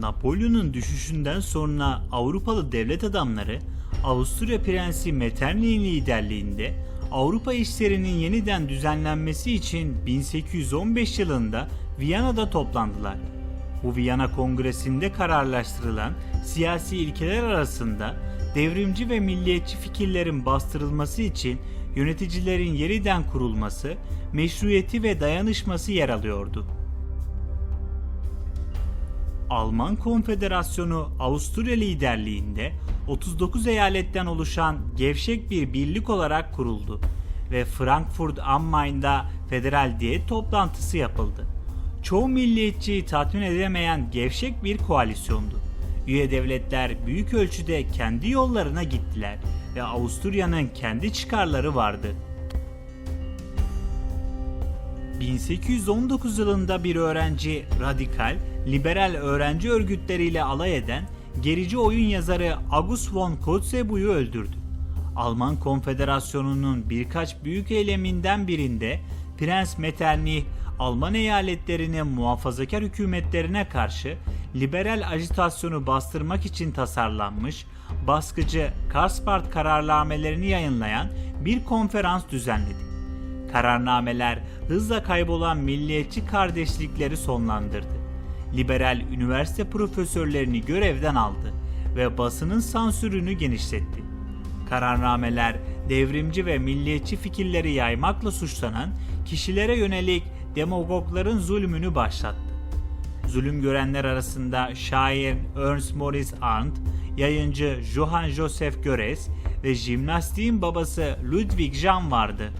Napolyon'un düşüşünden sonra Avrupalı devlet adamları Avusturya Prensi Metternich'in liderliğinde Avrupa işlerinin yeniden düzenlenmesi için 1815 yılında Viyana'da toplandılar. Bu Viyana Kongresi'nde kararlaştırılan siyasi ilkeler arasında devrimci ve milliyetçi fikirlerin bastırılması için yöneticilerin yeniden kurulması, meşruiyeti ve dayanışması yer alıyordu. Alman Konfederasyonu Avusturya liderliğinde 39 eyaletten oluşan gevşek bir birlik olarak kuruldu ve Frankfurt am Main'da federal diyet toplantısı yapıldı. Çoğu milliyetçiyi tatmin edemeyen gevşek bir koalisyondu. Üye devletler büyük ölçüde kendi yollarına gittiler ve Avusturya'nın kendi çıkarları vardı. 1819 yılında bir öğrenci radikal, liberal öğrenci örgütleriyle alay eden gerici oyun yazarı August von Kotzebue'yu öldürdü. Alman Konfederasyonu'nun birkaç büyük eyleminden birinde Prens Metternich Alman eyaletlerinin muhafazakar hükümetlerine karşı liberal ajitasyonu bastırmak için tasarlanmış, baskıcı Karlsbad kararnamelerini yayınlayan bir konferans düzenledi. Kararnameler hızla kaybolan milliyetçi kardeşlikleri sonlandırdı. Liberal üniversite profesörlerini görevden aldı ve basının sansürünü genişletti. Kararnameler devrimci ve milliyetçi fikirleri yaymakla suçlanan kişilere yönelik demagogların zulmünü başlattı. Zulüm görenler arasında şair Ernst Moritz Arndt, yayıncı Johann Joseph Goebbels ve jimnastiğin babası Ludwig Jean vardı.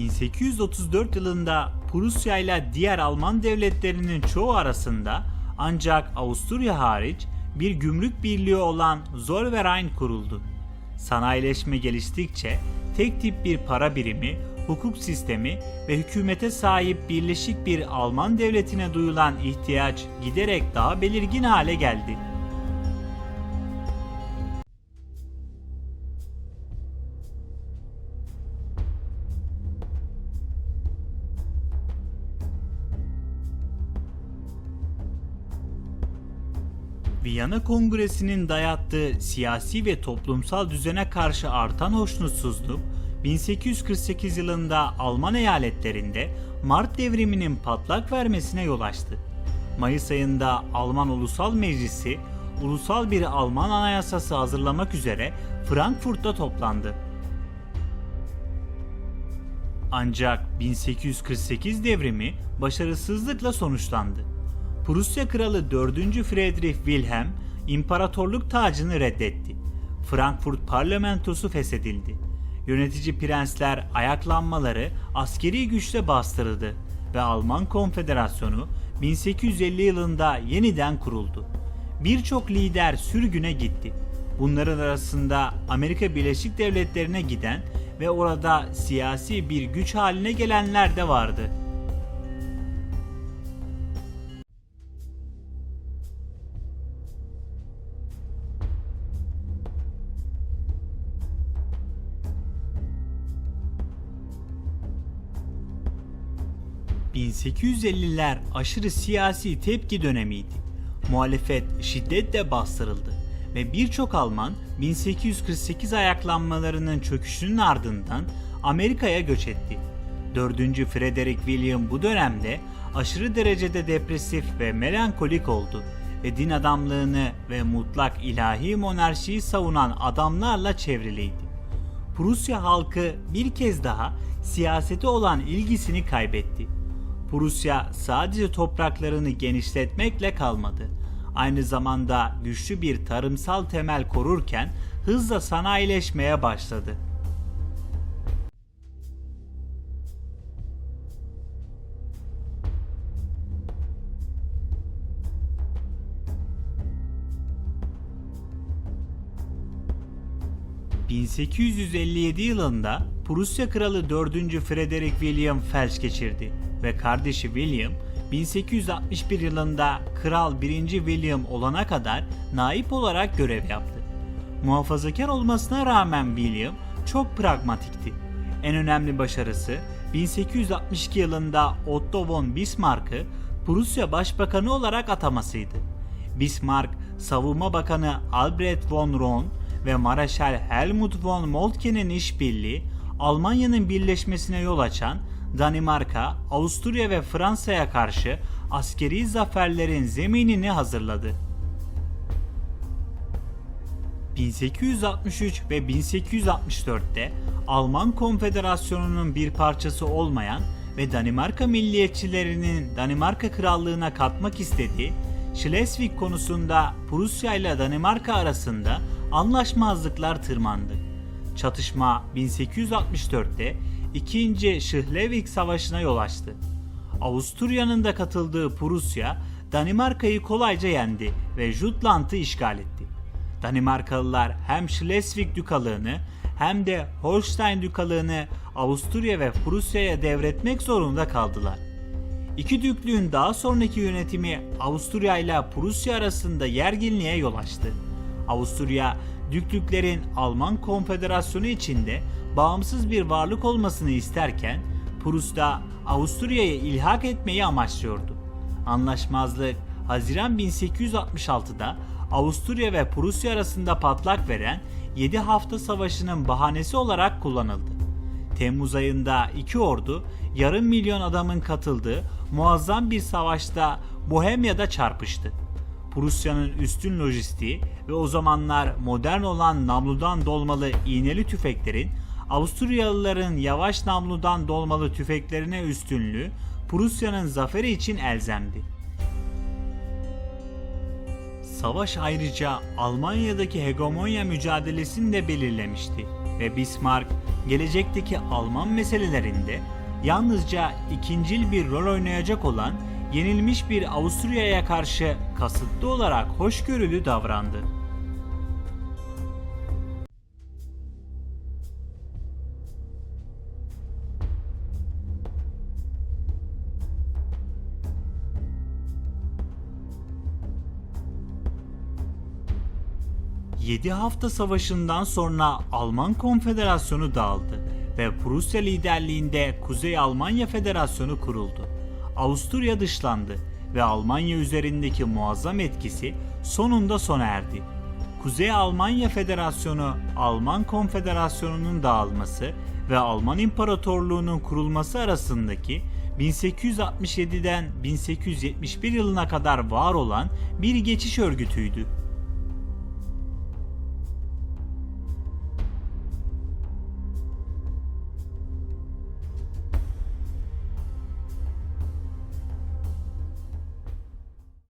1834 yılında Prusya ile diğer Alman devletlerinin çoğu arasında ancak Avusturya hariç bir gümrük birliği olan Zollverein kuruldu. Sanayileşme geliştikçe tek tip bir para birimi, hukuk sistemi ve hükümete sahip birleşik bir Alman devletine duyulan ihtiyaç giderek daha belirgin hale geldi. Viyana Kongresi'nin dayattığı siyasi ve toplumsal düzene karşı artan hoşnutsuzluk, 1848 yılında Alman eyaletlerinde Mart devriminin patlak vermesine yol açtı. Mayıs ayında Alman Ulusal Meclisi, ulusal bir Alman anayasası hazırlamak üzere Frankfurt'ta toplandı. Ancak 1848 devrimi başarısızlıkla sonuçlandı. Prusya Kralı 4. Friedrich Wilhelm imparatorluk tacını reddetti. Frankfurt parlamentosu feshedildi. Yönetici prensler ayaklanmaları askeri güçle bastırıldı ve Alman Konfederasyonu 1850 yılında yeniden kuruldu. Birçok lider sürgüne gitti. Bunların arasında Amerika Birleşik Devletleri'ne giden ve orada siyasi bir güç haline gelenler de vardı. ...1850'ler aşırı siyasi tepki dönemiydi. Muhalefet şiddetle bastırıldı ve birçok Alman 1848 ayaklanmalarının çöküşünün ardından Amerika'ya göç etti. 4. Frederick William bu dönemde aşırı derecede depresif ve melankolik oldu ve din adamlığını ve mutlak ilahi monarşiyi savunan adamlarla çevriliydi. Prusya halkı bir kez daha siyasete olan ilgisini kaybetti. Prusya sadece topraklarını genişletmekle kalmadı. Aynı zamanda güçlü bir tarımsal temel korurken hızla sanayileşmeye başladı. ...1857 yılında Prusya Kralı 4. Frederick William felç geçirdi ve kardeşi William 1861 yılında Kral 1. William olana kadar naip olarak görev yaptı. Muhafazakar olmasına rağmen William çok pragmatikti. En önemli başarısı 1862 yılında Otto von Bismarck'ı Prusya Başbakanı olarak atamasıydı. Bismarck, Savunma Bakanı Albrecht von Roon ve Mareşal Helmut von Moltke'nin işbirliği Almanya'nın birleşmesine yol açan Danimarka, Avusturya ve Fransa'ya karşı askeri zaferlerin zeminini hazırladı. 1863 ve 1864'te Alman Konfederasyonu'nun bir parçası olmayan ve Danimarka milliyetçilerinin Danimarka Krallığına katmak istediği Schleswig konusunda Prusya ile Danimarka arasında anlaşmazlıklar tırmandı. Çatışma 1864'te 2. Schleswig Savaşı'na yol açtı. Avusturya'nın da katıldığı Prusya, Danimarka'yı kolayca yendi ve Jutland'ı işgal etti. Danimarkalılar hem Schleswig Dükalığını hem de Holstein Dükalığını Avusturya ve Prusya'ya devretmek zorunda kaldılar. İki düklüğün daha sonraki yönetimi Avusturya ile Prusya arasında yerginliğe yol açtı. Avusturya, düklüklerin Alman Konfederasyonu içinde bağımsız bir varlık olmasını isterken, Prusya Avusturya'ya ilhak etmeyi amaçlıyordu. Anlaşmazlık Haziran 1866'da Avusturya ve Prusya arasında patlak veren 7 hafta savaşının bahanesi olarak kullanıldı. Temmuz ayında iki ordu yarım milyon adamın katıldığı muazzam bir savaşta Bohemya'da çarpıştı. Prusya'nın üstün lojistiği ve o zamanlar modern olan namludan dolmalı iğneli tüfeklerin Avusturyalıların yavaş namludan dolmalı tüfeklerine üstünlüğü Prusya'nın zaferi için elzemdi. Savaş ayrıca Almanya'daki hegemonya mücadelesini de belirlemişti ve Bismarck gelecekteki Alman meselelerinde yalnızca ikincil bir rol oynayacak olan yenilmiş bir Avusturya'ya karşı kasıtlı olarak hoşgörülü davrandı. Yedi hafta savaşından sonra Alman Konfederasyonu dağıldı ve Prusya liderliğinde Kuzey Almanya Federasyonu kuruldu. Avusturya dışlandı ve Almanya üzerindeki muazzam etkisi sonunda sona erdi. Kuzey Almanya Federasyonu, Alman Konfederasyonu'nun dağılması ve Alman İmparatorluğu'nun kurulması arasındaki 1867'den 1871 yılına kadar var olan bir geçiş örgütüydü.